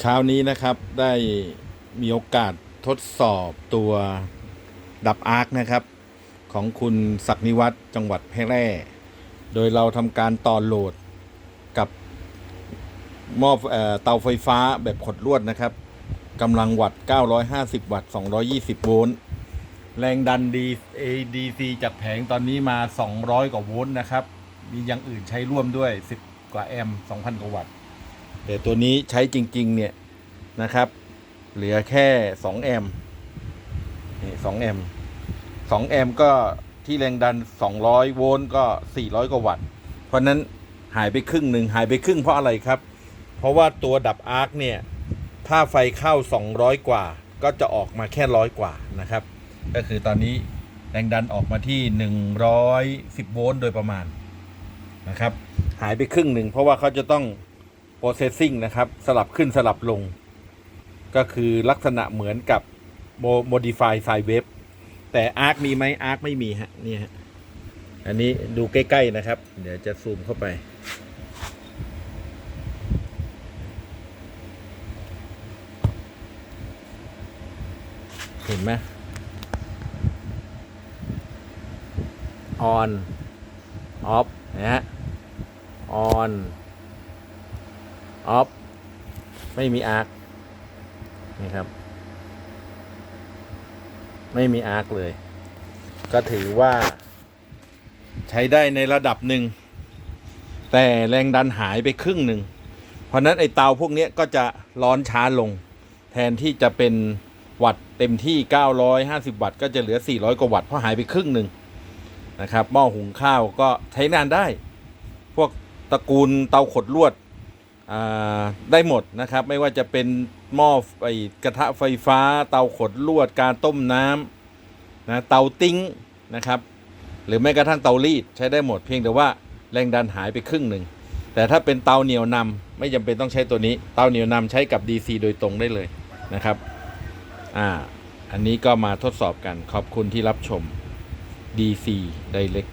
เช้านี้นะครับได้มีโอกาสทดสอบตัวดับอาร์คนะครับ ของคุณศักนิวัฒน์จังหวัดแพร่โดยเราทำการต่อโหลดกับหม้อเออตาไฟฟ้าแบบขดลวดนะครับกำลังวัตต์950 วัตต์220 โวลต์แรงดัน D ADC จากแผงตอนนี้มา 200 กว่าโวลต์นะครับ มีอย่างอื่นใช้ร่วมด้วย 10 กว่าแอมป์2,000 กว่าวัตต์ แต่ตัวนี้ใช้จริง ๆ เนี่ย นะครับ เหลือแค่ 2 แอมป์นี่2แอมป์2แอมป์ก็ที่แรงดัน 200 โวลต์ก็ 400 กว่าวัตต์ เพราะนั้นหายไปครึ่งหนึ่งหายไปครึ่งเพราะอะไรครับ เพราะว่าตัวดับอาร์คเนี่ย ถ้าไฟเข้า 200 กว่า ก็จะออกมาแค่ร้อยกว่านะครับ ก็คือตอนนี้แรงดันออกมาที่ 110 โวลต์โดยประมาณนะครับ หายไปครึ่งหนึ่งเพราะว่าเขาจะต้อง processing นะครับ สลับขึ้นสลับลง ก็คือลักษณะเหมือนกับ modify sine wave แต่ arc มีไหม arc ไม่มีฮะนี่ฮะอันนี้ดูใกล้ ๆ นะครับ เดี๋ยวจะซูมเข้าไป เห็นไหม on off นะฮะ on off ไม่มีอาร์คนี่ครับ ไม่มีอาร์คเลย ก็ถือว่า ใช้ได้ในระดับหนึ่ง แต่แรงดันหายไปครึ่งหนึ่ง เพราะนั้นไอเตาพวกนี้ก็จะร้อนช้าลง แทนที่จะเป็นวัตต์เต็มที่ 950 วัตต์ก็จะเหลือ 400 กว่าวัตต์เพราะหายไปครึ่งหนึ่งนะครับหม้อหุงข้าวก็ใช้งานได้ พวกตระกูลเตาขดลวด ได้หมดนะครับ ไม่ว่าจะเป็นหม้อไอกระทะไฟฟ้า เตาขดลวดการต้มน้ำนะเตาติ้งนะครับ หรือแม้กระทั่งเตารีดใช้ได้หมดเพียงแต่ว่าแรงดันหายไปครึ่งหนึ่งแต่ถ้าเป็นเตาเหนียวนำไม่จำเป็นต้องใช้ตัวนี้ เตาเหนียวนำใช้กับ DC โดยตรงได้เลยนะครับอ่าอันนี้ก็มาทดสอบกันขอบคุณที่รับชม DC Direct